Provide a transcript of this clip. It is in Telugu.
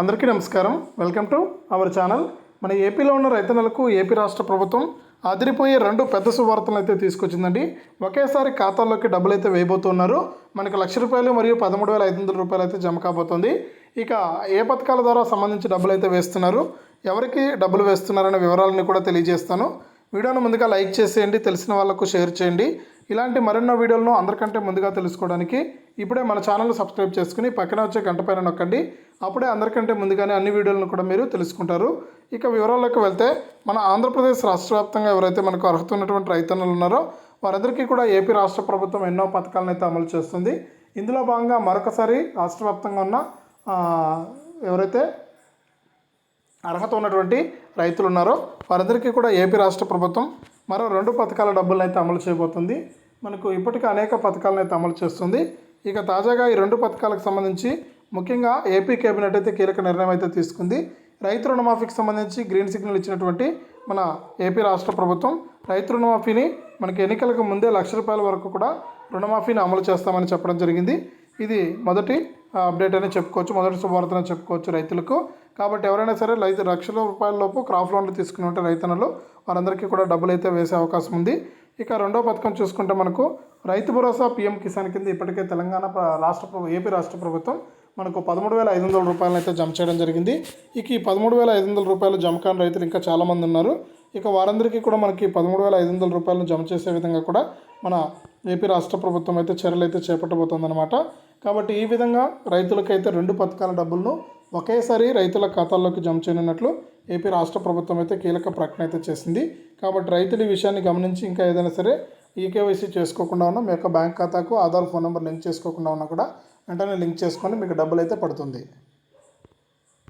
అందరికీ నమస్కారం. Welcome to our channel. మన ఏపీలో ఉన్న రైతన్నలకు ఏపీ రాష్ట్ర ప్రభుత్వం అదిరిపోయే రెండు పెద్ద సువార్తలు అయితే తీసుకొచ్చిందండి. ఒకేసారి ఖాతాల్లోకి డబ్బులు అయితే వేయబోతున్నారు. మనకు లక్ష రూపాయలు మరియు పదమూడు వేల ఐదు వందల రూపాయలు అయితే జమ కాబోతుంది. ఇక ఏ పథకాల ద్వారా సంబంధించి డబ్బులు అయితే వేస్తున్నారు? ఎవరికి డబ్బులు వేస్తున్నారనే వివరాలను కూడా తెలియజేస్తాను. వీడియోను ముందుగా లైక్ చేసేయండి. తెలిసిన వాళ్ళకు షేర్ చేయండి. ఇలాంటి మరెన్నో వీడియోలను అందరికంటే ముందుగా తెలుసుకోవడానికి ఇప్పుడే మన ఛానల్ సబ్స్క్రైబ్ చేసుకుని పక్కన వచ్చే గంట పైన నొక్కండి. అప్పుడే అందరికంటే ముందుగానే అన్ని వీడియోలను కూడా మీరు తెలుసుకుంటారు. ఇక వివరాల్లోకి వెళ్తే మన ఆంధ్రప్రదేశ్ రాష్ట్ర వ్యాప్తంగా ఎవరైతే మనకు అర్హత ఉన్నటువంటి రైతన్నులు ఉన్నారో వారందరికీ కూడా ఏపీ రాష్ట్ర ప్రభుత్వం ఎన్నో పథకాలను అయితే అమలు చేస్తుంది. ఇందులో భాగంగా మరొకసారి రాష్ట్ర వ్యాప్తంగా ఉన్న ఎవరైతే అర్హత ఉన్నటువంటి రైతులు ఉన్నారో వారందరికీ కూడా ఏపీ రాష్ట్ర ప్రభుత్వం మరో రెండు పథకాల డబ్బులను అయితే అమలు చేయబోతుంది. మనకు ఇప్పటికే అనేక పథకాలను అయితే అమలు చేస్తుంది. ఇక తాజాగా ఈ రెండు పథకాలకు సంబంధించి ముఖ్యంగా ఏపీ కేబినెట్ అయితే కీలక నిర్ణయం అయితే తీసుకుంది. రైతు రుణమాఫీకి సంబంధించి గ్రీన్ సిగ్నల్ ఇచ్చినటువంటి మన ఏపీ రాష్ట్ర ప్రభుత్వం రైతు రుణమాఫీని మనకి ఎన్నికలకు ముందే లక్ష రూపాయల వరకు కూడా రుణమాఫీని అమలు చేస్తామని చెప్పడం జరిగింది. ఇది మొదటి అప్డేట్ అని చెప్పుకోవచ్చు. మొదటి శుభవార్త అని చెప్పుకోవచ్చు రైతులకు. కాబట్టి ఎవరైనా సరే రైతు లక్షల రూపాయల లోపు క్రాప్ లోన్లు తీసుకుని రైతన్నలు వారందరికీ కూడా డబ్బులు అయితే వేసే అవకాశం ఉంది. ఇక రెండో పథకం చూసుకుంటే మనకు రైతు భరోసా పీఎం కిసాన్ కింద ఇప్పటికే తెలంగాణ రాష్ట్ర ప్రభు- ఏపీ రాష్ట్ర ప్రభుత్వం మనకు పదమూడు వేల ఐదు వందల రూపాయలను అయితే జమ చేయడం జరిగింది. ఇక ఈ పదమూడు వేల ఐదు వందల రూపాయలు జమ కాని రైతులు ఇంకా చాలామంది ఉన్నారు. ఇక వారందరికీ కూడా మనకి పదమూడు వేల ఐదు వందల రూపాయలను జమ చేసే విధంగా కూడా మన ఏపీ రాష్ట్ర ప్రభుత్వం అయితే చర్యలు అయితే చేపట్టబోతుందన్నమాట. కాబట్టి ఈ విధంగా రైతులకైతే రెండు పథకాల డబ్బులను ఒకేసారి రైతుల ఖాతాల్లోకి జమ చేయనున్నట్లు ఏపీ రాష్ట్ర ప్రభుత్వం అయితే కీలక ప్రకటన అయితే చేసింది. కాబట్టి రైతులు ఈ విషయాన్ని గమనించి ఇంకా ఏదైనా సరే ఈకేవైసీ చేసుకోకుండా ఉన్నా మీ యొక్క బ్యాంక్ ఖాతాకు ఆధార్ ఫోన్ నెంబర్ లింక్ చేసుకోకుండా ఉన్నా కూడా వెంటనే లింక్ చేసుకొని మీకు డబ్బులు అయితే పడుతుంది.